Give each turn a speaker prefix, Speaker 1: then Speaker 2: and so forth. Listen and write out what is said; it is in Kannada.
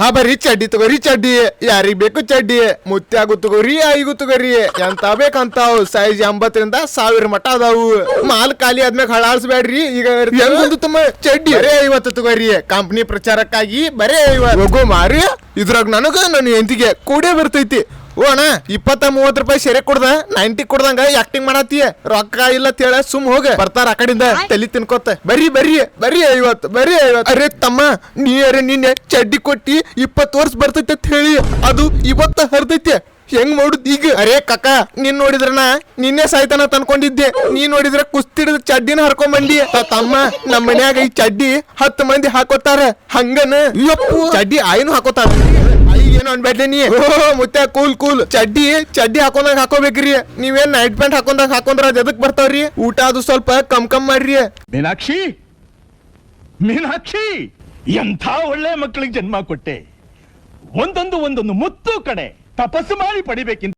Speaker 1: ಹಾ ಬರ್ರಿ ಚಡ್ಡಿ ತಗೋರಿ ಚಡ್ಡಿ. ಯಾರಿಗ್ ಬೇಕು ಚಡ್ಡಿ. ಮುತ್ಯಾಗು ತಗೋರಿ ಐಗು ತಗೋರಿ ಎಂತ ಬೇಕಂತಾವ್? ಸೈಜ್ ಎಂಬತ್ತರಿಂದ ಸಾವಿರ ಮಟ ಅದಾವು. ಮಾಲ್ ಖಾಲಿ ಆದ್ಮ್ಯಾಗ ಹಳಾಳ್ಸ್ಬೇಡ್ರಿ ಈಗ ತುಂಬ ತಮ್ಮ ಚಡ್ಡಿ? ಬರೇ ಐವತ್ತು ತಗೋರಿ ಕಂಪ್ನಿ ಪ್ರಚಾರಕ್ಕಾಗಿ ಬರೇ ಐವತ್ತು. ಹೋಗೋ ಮಾರಿ ಇದ್ರಾಗ ನನಗ ನನ್ನ ಹೆಂಡತಿಗೆ ಕೂಡೇ ಬರ್ತೈತಿ. ಓ ಅಣ್ಣ ಇಪ್ಪತ್ತ ಮೂವತ್ ರೂಪಾಯಿ ಸೆರೆ ಕೊಡ್ದ ನೈಂಟಿ ಕೊಡ್ದಂಗ ಆಕ್ಟಿಂಗ್ ಮಾಡತ್ತೀಯ? ರೊಕ್ಕ ಇಲ್ಲ ತೇಳ ಸುಮ್ ಹೋಗ. ಬರ್ತಾರ ಆ ಕಡೆಯಿಂದ ತಲಿ ತಿನ್ಕೋತ. ಬರ್ರಿ ಬರ್ರಿ ಬರ್ರಿ ಐವತ್ತು ಬರ್ರಿ ಐವತ್ ಅರೆ ತಮ್ಮ ನೀ ಅರೆ ನಿನ್ನೆ ಚಡ್ಡಿ ಕೊಟ್ಟಿ ಇಪ್ಪತ್ತು ವರ್ಷ ಬರ್ತೈತೆ ಅಂತ ಹೇಳಿ. ಅದು ಇವತ್ತ ಹರಿದೈತೆ. ಹೆಂಗ್ ಮಾಡುದ್ ಈಗ? ಅರೆ ಕಕ್ಕ ನೀನ್ ನೋಡಿದ್ರನ ನಿನ್ನೆ ಸಾಯ್ತಾನ ಅನ್ಕೊಂಡಿದ್ದೆ ನೀ ನೋಡಿದ್ರ ಕುಸ್ತಿಡಿದ ಹಿಡಿದು ಚಡ್ಡಿನ ಹರ್ಕೊಂಡ್ ಬಂದಿ ತಮ್ಮ ನಮ್ಮ ಮನ್ಯಾಗ ಈ ಚಡ್ಡಿ ಹತ್ತು ಮಂದಿ ಹಾಕೋತಾರ. ಹಂಗನ? ಯಪ್ಪು ಚಡ್ಡಿ ಆಯ್ನು ಹಾಕೋತಾರ. ಏನು ಅನ್ಬೇಡ್ಲಿ ನೀ. ಮುತ್ತೆ ಕೂಲ್ ಕೂಲ್. ಚಡ್ಡಿ ಚಡ್ಡಿ ಹಾಕೊಂಡಾಗ ಹಾಕೋಬೇಕ್ರಿ. ನೀವೇನ್ ನೈಟ್ ಪ್ಯಾಂಟ್ ಹಾಕೊಂಡಾಗ ಹಾಕೊಂಡ್ರ ಅದ್ ಎದಕ್ ಬರ್ತಾವ್ರಿ? ಊಟ ಅದು ಸ್ವಲ್ಪ ಕಮ್ ಕಮ್ ಮಾಡ್ರಿ.
Speaker 2: ಮೀನಾಕ್ಷಿ! ಮೀನಾಕ್ಷಿ! ಎಂಥ ಒಳ್ಳೆ ಮಕ್ಕಳಿಗೆ ಜನ್ಮ ಕೊಟ್ಟೆ. ಒಂದೊಂದು ಒಂದೊಂದು ಮುತ್ತು ಕಡೆ ತಪಸ್ಸು ಮಾಡಿ ಪಡಿಬೇಕಿಂತ